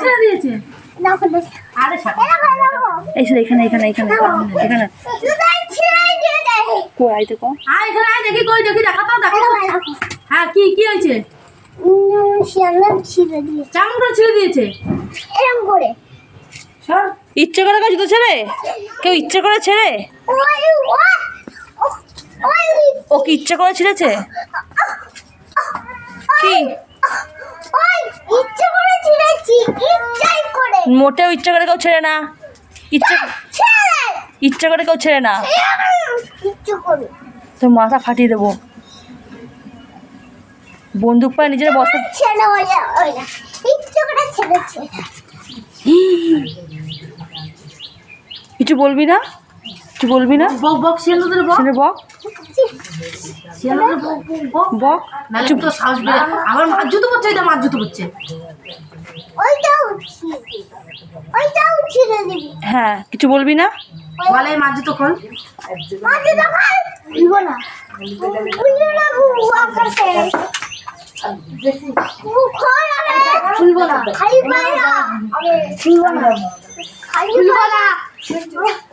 ছেড়ে দিয়েছে। এখানে এখানে কই আয় এখানে আয় দেখি কই দেখি তো হ্যাঁ কি কি হয়েছে? ছিঁড়ে দিয়েছে। করে। ইচ্ছে করে কেউ জুতো ছেড়ে? কেউ ইচ্ছে করে ছেড়ে? ও কি ইচ্ছে করে ছেড়েছে? কি? মোটেও ইচ্ছা করে কেউ ছেড়ে না। ইচ্ছে ইচ্ছে করে কেউ ছেড়ে না। তোর মাথা ফাটিয়ে দেবো। বন্দুক পায় নিজের বস্তা ছেড়েছে কিছু বলবি না? কিছু বলবি না? বক বক ছেলে বক। শিয়ালদের বক। তো সাহস বেড়ে। আবার মাছ জুতো পড়ছে এটা মাছ জুতো পড়ছে হ্যাঁ কিছু বলবি না? বলে মাছ জুতো খোল। দিব না। বুঝলো না বুবু আমাকে খুলবো না। খালি পায়রা খুলবো না। খুলবো না।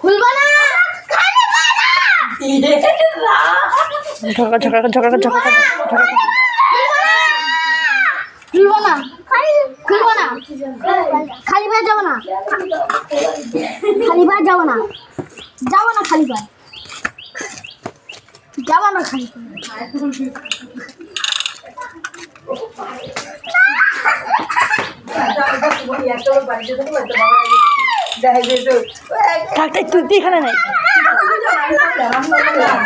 খুলবো না। খালি পায়রা ঝগড়া ঝগড়া খুলবো না। খালি খুলবো না। খালি পায়ে যাব না। খালি পায়ে যাব না। যাব না খালি পায়ে। যাব না খালি পায়ে। থাক থাক তুই তুই এখানে নেই Máy phát.